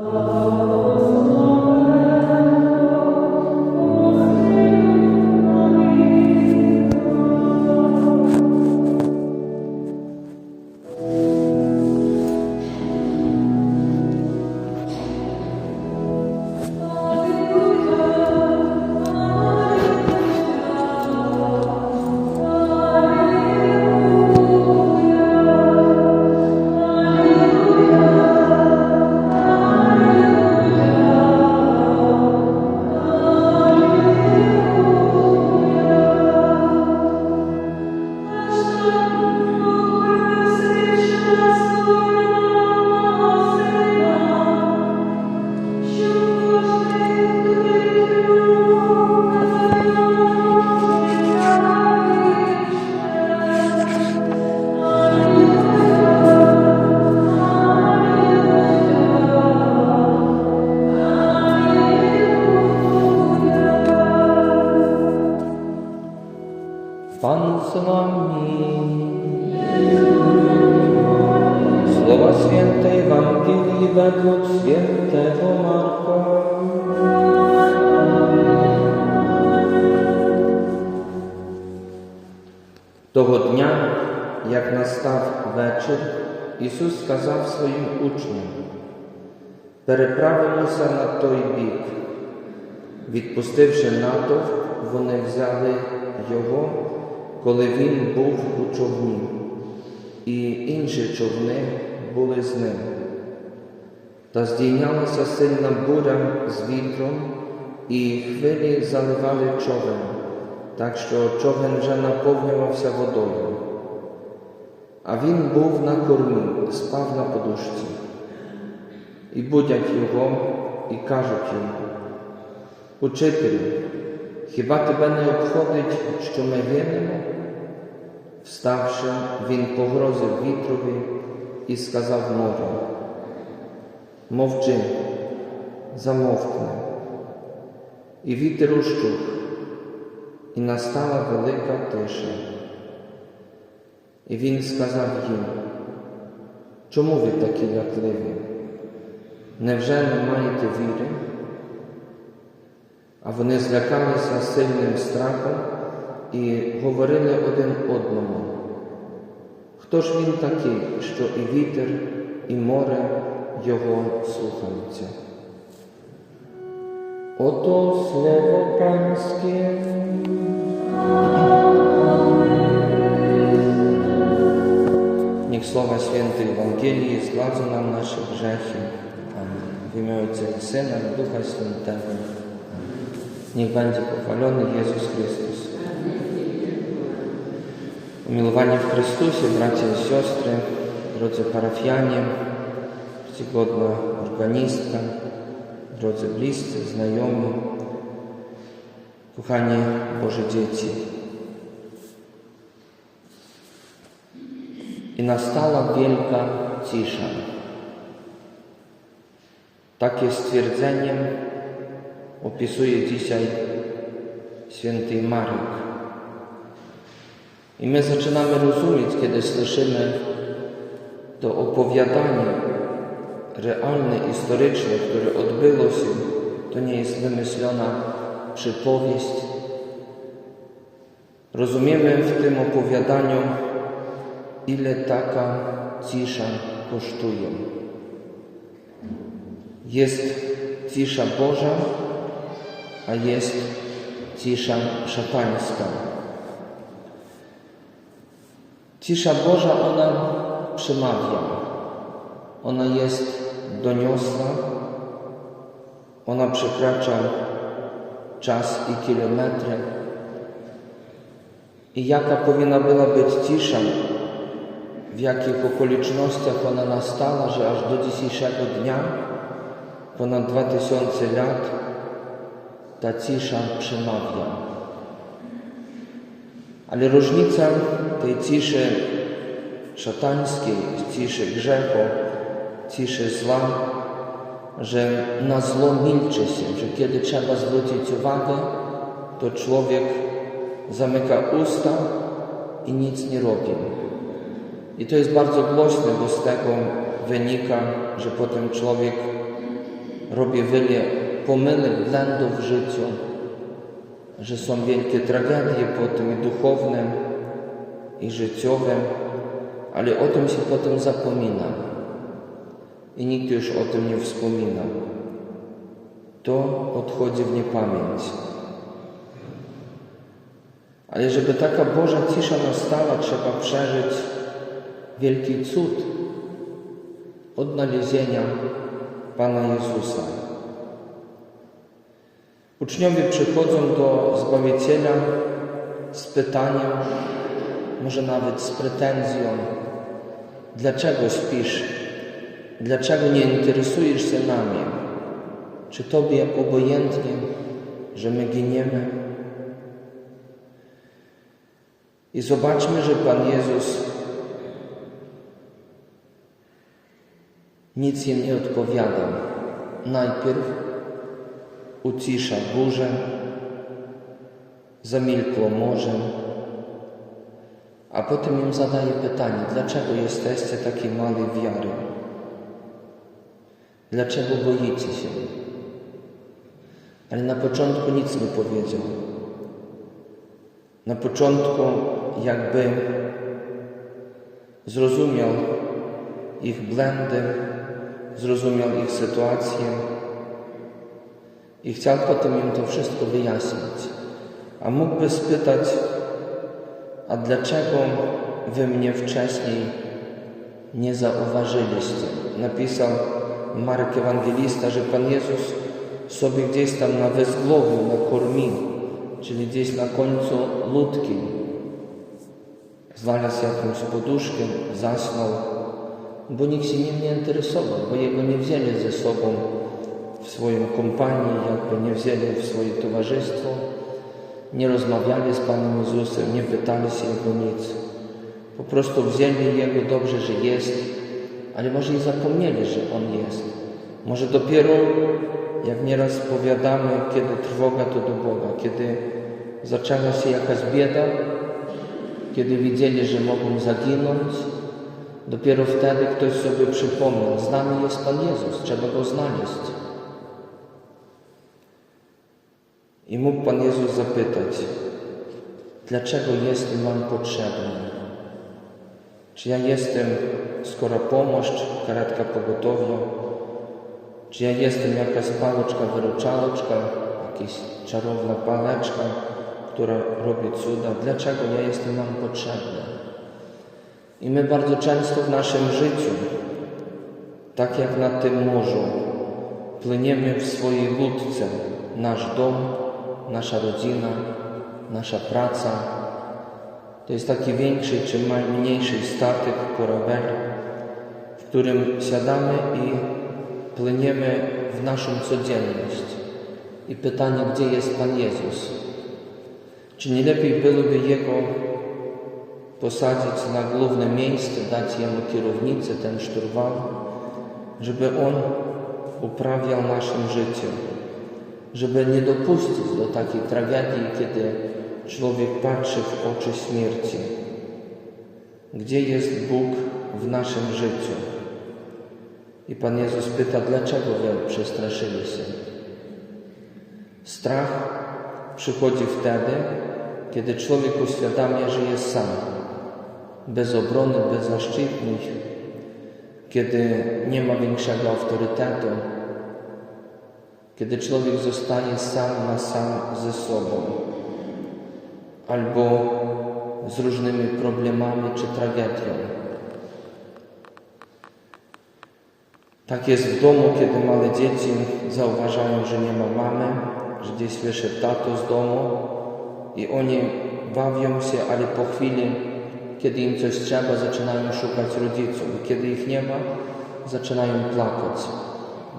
Oh. Pan z wami. Słowa Świętej Ewangelii według Świętego Marka. Того дня, як настав вечір, Ісус сказав своїм учням, переправимося на той бік. Відпустивши натовп, вони взяли його, коли він був у човні, і інші човни були з ним. Та здійнялася сильна буря з вітром, і хвилі заливали човен, так що човен вже наповнювався водою. А він був на кормі, спав на подушці. І будять його, і кажуть йому, Учителю, хіба тебе не обходить, що ми гинемо? Вставши, він погрозив вітрові і сказав морю, мовчи, замовкни. І вітер ущух, і настала велика тиша. І він сказав їм, чому ви такі лякливі? Невже не маєте віри? А вони злякалися сильним страхом і говорили один одному. Хто ж він такий, що і вітер, і море його слухаються? Ото слово панське. Ніх слова святої Евангелії злазу нам наших грехів. Амінь. В ім'я Отця і Сина, Духа Святого. Niech będzie pochwalony Jezus Chrystus. Umiłowani w Chrystusie, bracia i siostry, drodzy parafianie, czcigodna organistka, drodzy bliscy, znajomi, kochani Boże dzieci. I nastała wielka cisza. Takie stwierdzeniem opisuje dzisiaj święty Marek. I my zaczynamy rozumieć, kiedy słyszymy to opowiadanie realne, historyczne, które odbyło się, to nie jest wymyślona przypowieść. Rozumiemy w tym opowiadaniu, ile taka cisza kosztuje. Jest cisza Boża, a jest cisza szatańska. Cisza Boża, ona przemawia, ona jest doniosła, ona przekracza czas i kilometry. I jaka powinna była być cisza, w jakich okolicznościach ona nastała, że aż do dzisiejszego dnia, ponad dwa tysiące lat, ta cisza przemawia. Ale różnica tej ciszy szatańskiej, ciszy grzechu, ciszy zła, że na zło milczy się, że kiedy trzeba zwrócić uwagę, to człowiek zamyka usta i nic nie robi. I to jest bardzo głośne, bo z tego wynika, że potem człowiek robię wiele pomyłek, błędów w życiu, że są wielkie tragedie potem i duchowne, i życiowe, ale o tym się potem zapomina. I nikt już o tym nie wspomina. To odchodzi w niepamięć. Ale żeby taka Boża cisza nastała, trzeba przeżyć wielki cud odnalezienia Pana Jezusa. Uczniowie przychodzą do Zbawiciela z pytaniem, może nawet z pretensją, dlaczego śpisz? Dlaczego nie interesujesz się nami? Czy Tobie obojętnie, że my giniemy? I zobaczmy, że Pan Jezus nic im nie odpowiada. Najpierw ucisza burzę, zamilkło morze, a potem im zadaje pytanie, dlaczego jesteście takiej małej wiary? Dlaczego boicie się? Ale na początku nic nie powiedział. Na początku jakby zrozumiał ich błędy, zrozumiał ich sytuację i chciał potem im to wszystko wyjaśnić. A mógłby spytać, a dlaczego wy mnie wcześniej nie zauważyliście? Napisał Marek Ewangelista, że Pan Jezus sobie gdzieś tam na wezgłowiu, na kormi, czyli gdzieś na końcu łódki, znalazł jakąś poduszkę, zasnął, bo nikt się nim nie interesował, bo jego nie wzięli ze sobą w swoją kompanię, jakby nie wzięli w swoje towarzystwo, nie rozmawiali z Panem Jezusem, nie pytali się Jego nic. Po prostu wzięli Jego dobrze, że jest, ale może i zapomnieli, że On jest. Może dopiero, jak nieraz powiadamy, kiedy trwoga, to do Boga, kiedy zaczęła się jakaś bieda, kiedy widzieli, że mogą zaginąć, dopiero wtedy ktoś sobie przypomniał, z nami jest Pan Jezus, trzeba Go znaleźć. I mógł Pan Jezus zapytać, dlaczego jestem Wam potrzebny? Czy ja jestem skora pomoszcz, karetka pogotowia? Czy ja jestem jakaś paloczka, wyruczaloczka, jakaś czarowna paleczka, która robi cuda? Dlaczego ja jestem Wam potrzebny? I my bardzo często w naszym życiu, tak jak na tym morzu, płyniemy w swojej łódce, nasz dom, nasza rodzina, nasza praca. To jest taki większy czy mniejszy statek, korabel, w którym siadamy i płyniemy w naszą codzienność. I pytanie, gdzie jest Pan Jezus? Czy nie lepiej byłoby Jego posadzić na główne miejsce, dać Jemu kierownicę, ten szturwal, żeby On uprawiał naszym życiem, żeby nie dopuścić do takiej tragedii, kiedy człowiek patrzy w oczy śmierci. Gdzie jest Bóg w naszym życiu? I Pan Jezus pyta, dlaczego wy przestraszyli się? Strach przychodzi wtedy, kiedy człowiek uświadamia, że jest sam, bez obrony, bezzaszczytny, kiedy nie ma większego autorytetu, kiedy człowiek zostaje sam na sam ze sobą, albo z różnymi problemami czy tragedią. Tak jest w domu, kiedy małe dzieci zauważają, że nie ma mamy, że gdzieś wyszedł tato z domu i oni bawią się, ale po chwili, kiedy im coś trzeba, zaczynają szukać rodziców. I kiedy ich nie ma, zaczynają plakać,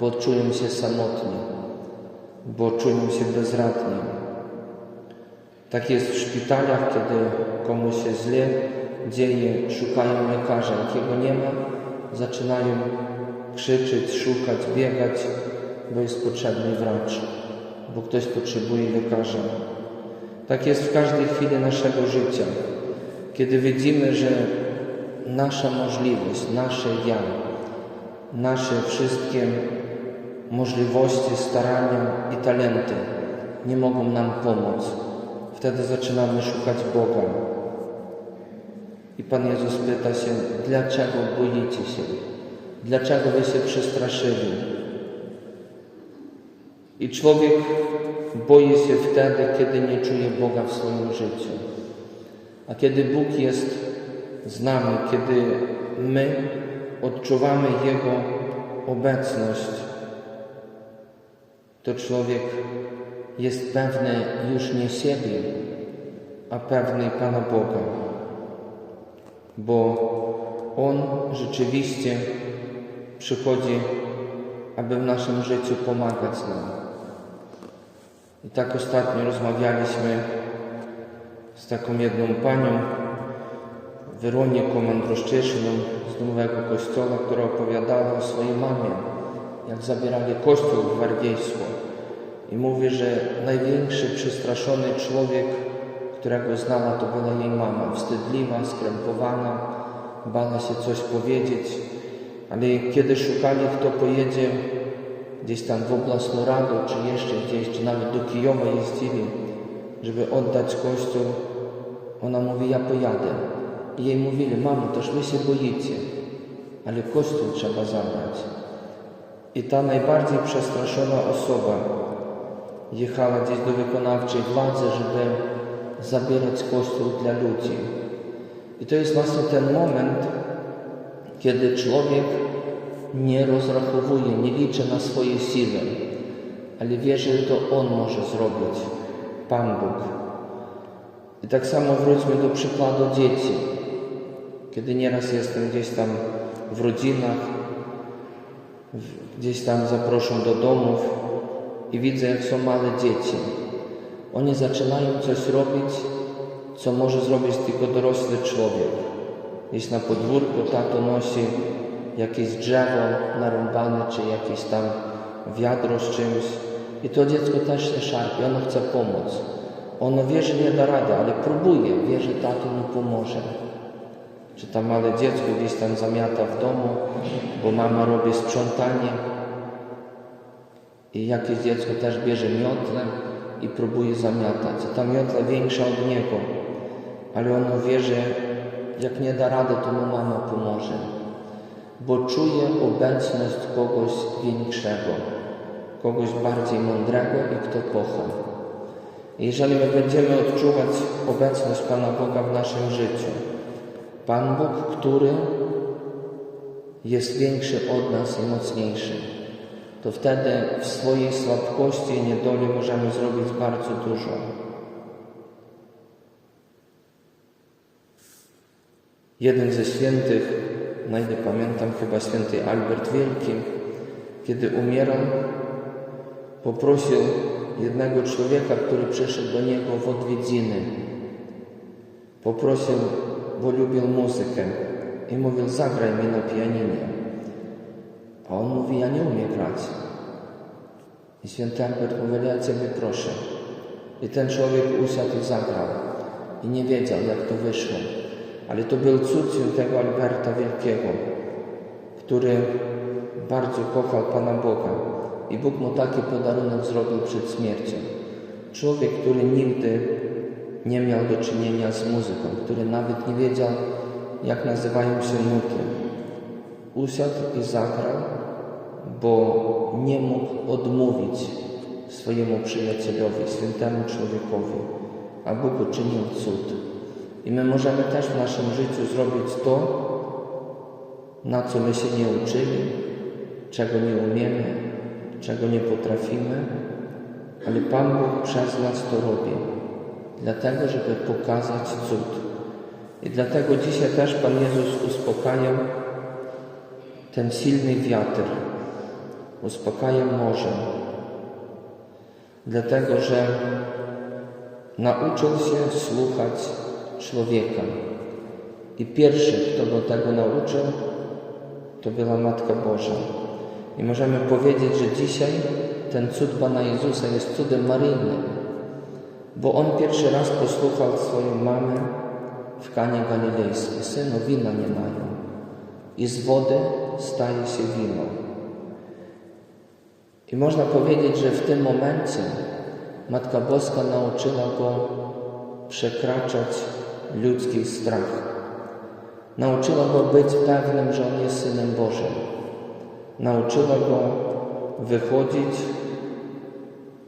bo czują się samotni, bo czują się bezradni. Tak jest w szpitalach, kiedy komuś się źle dzieje, szukają lekarza. Jakiego nie ma, zaczynają krzyczeć, szukać, biegać, bo jest potrzebny wracz, bo ktoś potrzebuje lekarza. Tak jest w każdej chwili naszego życia, kiedy widzimy, że nasza możliwość, nasze ja, nasze wszystkie możliwości, starania i talenty nie mogą nam pomóc. Wtedy zaczynamy szukać Boga. I Pan Jezus pyta się, dlaczego boicie się? Dlaczego wy się przestraszyli? I człowiek boi się wtedy, kiedy nie czuje Boga w swoim życiu. A kiedy Bóg jest z nami, kiedy my odczuwamy Jego obecność, to człowiek jest pewny już nie siebie, a pewny Pana Boga, bo On rzeczywiście przychodzi, aby w naszym życiu pomagać nam. I tak ostatnio rozmawialiśmy z taką jedną panią, Weroniką Androszczyszną z Nowego Kościoła, która opowiadała o swojej mamie, jak zabierali kościół w Wargiejsło. I mówi, że największy przestraszony człowiek, którego znała, to była jej mama. Wstydliwa, skrępowana, bała się coś powiedzieć, ale kiedy szukali, kto pojedzie gdzieś tam w Oblastnoradę, czy jeszcze gdzieś, czy nawet do Kijowa jeździli, żeby oddać kościół, ona mówi, ja pojadę. I jej mówili, mamo, toż wy się boicie, ale kościół trzeba zabrać. I ta najbardziej przestraszona osoba jechała gdzieś do wykonawczej władzy, żeby zabierać kościół dla ludzi. I to jest właśnie ten moment, kiedy człowiek nie rozrachowuje, nie liczy na swoje siły, ale wie, że to On może zrobić, Pan Bóg. I tak samo wróćmy do przykładu dzieci. Kiedy nieraz jestem gdzieś tam w rodzinach, gdzieś tam zaproszą do domów i widzę, jak są małe dzieci. Oni zaczynają coś robić, co może zrobić tylko dorosły człowiek. Gdzieś na podwórku tato nosi jakieś drzewo narąbane, czy jakieś tam wiadro z czymś. I to dziecko też się szarpie, ono chce pomóc. Ono wie, że nie da rady, ale próbuje, wie, że tato mu pomoże. Czy tam małe dziecko gdzieś tam zamiata w domu, bo mama robi sprzątanie. I jakieś dziecko też bierze miotlę i próbuje zamiatać. Ta miotla większa od niego, ale ono wie, że jak nie da rady, to mu mama pomoże, bo czuje obecność kogoś większego, kogoś bardziej mądrego i kto kocha. Jeżeli my będziemy odczuwać obecność Pana Boga w naszym życiu, Pan Bóg, który jest większy od nas i mocniejszy, to wtedy w swojej słabkości i niedoli możemy zrobić bardzo dużo. Jeden ze świętych, ile pamiętam, chyba święty Albert Wielki, kiedy umierał, poprosił jednego człowieka, który przyszedł do niego w odwiedziny. Poprosił, bo lubił muzykę i mówił, zagraj mi na pianinie. A on mówi, ja nie umiem grać. I święty Albert mówi, ja Ciebie proszę. I ten człowiek usiadł i zagrał. I nie wiedział, jak to wyszło. Ale to był cud świętego Alberta Wielkiego, który bardzo kochał Pana Boga. I Bóg mu taki podarunek zrobił przed śmiercią. Człowiek, który nigdy nie miał do czynienia z muzyką, który nawet nie wiedział, jak nazywają się nuty. Usiadł i zagrał, bo nie mógł odmówić swojemu przyjacielowi, świętemu człowiekowi, a Bóg uczynił cud. I my możemy też w naszym życiu zrobić to, na co my się nie uczyli, czego nie umiemy, czego nie potrafimy, ale Pan Bóg przez nas to robi, dlatego, żeby pokazać cud. I dlatego dzisiaj też Pan Jezus uspokajał ten silny wiatr, uspokaja morze, dlatego, że nauczył się słuchać człowieka. I pierwszy, kto go tego nauczył, to była Matka Boża. I możemy powiedzieć, że dzisiaj ten cud Pana Jezusa jest cudem maryjnym, bo On pierwszy raz posłuchał swoją mamę w Kanie Galilejskiej. Synu, wina nie mają. I z wody staje się wino. I można powiedzieć, że w tym momencie Matka Boska nauczyła go przekraczać ludzki strach. Nauczyła go być pewnym, że on jest synem Bożym. Nauczyła go wychodzić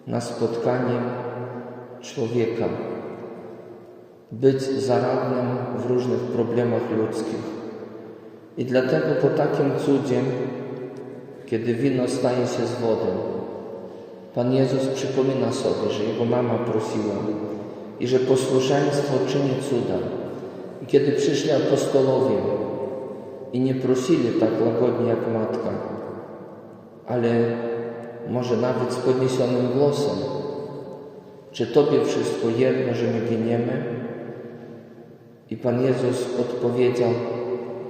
na spotkanie człowieka, być zaradnym w różnych problemach ludzkich. I dlatego po takim cudzie, kiedy wino staje się z wody, Pan Jezus przypomina sobie, że Jego mama prosiła i że posłuszeństwo czyni cuda. I kiedy przyszli apostolowie i nie prosili tak łagodnie jak matka, ale może nawet z podniesionym głosem, czy Tobie wszystko jedno, że my giniemy? I Pan Jezus odpowiedział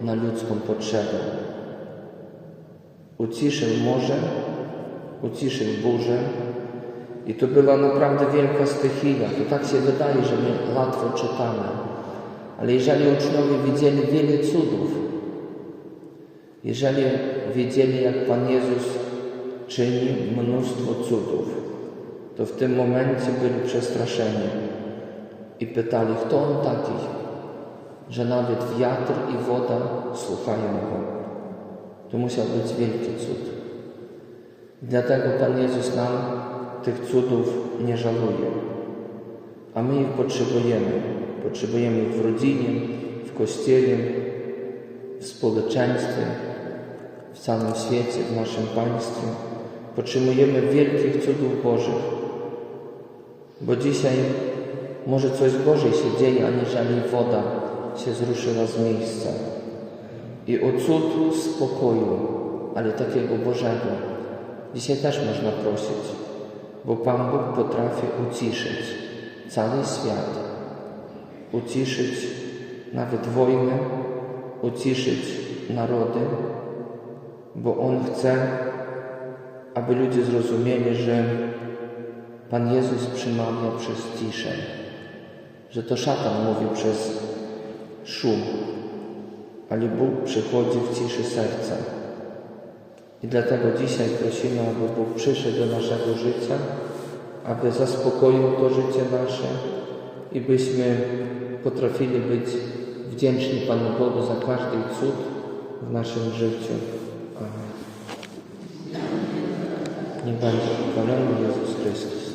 na ludzką potrzebę. Uciszył morze, uciszył burzę i to była naprawdę wielka stechina. To tak się wydaje, że my łatwo czytamy. Ale jeżeli uczniowie widzieli wiele cudów, jeżeli wiedzieli, jak Pan Jezus czyni mnóstwo cudów, to w tym momencie byli przestraszeni i pytali, kto on taki, że nawet wiatr i woda słuchają go. To musiał być wielki cud. Dlatego Pan Jezus nam tych cudów nie żaluje. A my ich potrzebujemy. Potrzebujemy ich w rodzinie, w kościele, w społeczeństwie, w całym świecie, w naszym państwie. Potrzebujemy wielkich cudów Bożych. Bo dzisiaj może coś gorzej się dzieje, aniżeli woda się zruszyła z miejsca. I o cud spokoju, ale takiego Bożego, dzisiaj też można prosić, bo Pan Bóg potrafi uciszyć cały świat, uciszyć nawet wojnę, uciszyć narody, bo On chce, aby ludzie zrozumieli, że Pan Jezus przemawia przez ciszę, że to szatan mówi przez szum, ale Bóg przychodzi w ciszy serca. I dlatego dzisiaj prosimy, aby Bóg przyszedł do naszego życia, aby zaspokoił to życie nasze i byśmy potrafili być wdzięczni Panu Bogu za każdy cud w naszym życiu. Amen. Niech będzie chwalony Jezus Chrystus.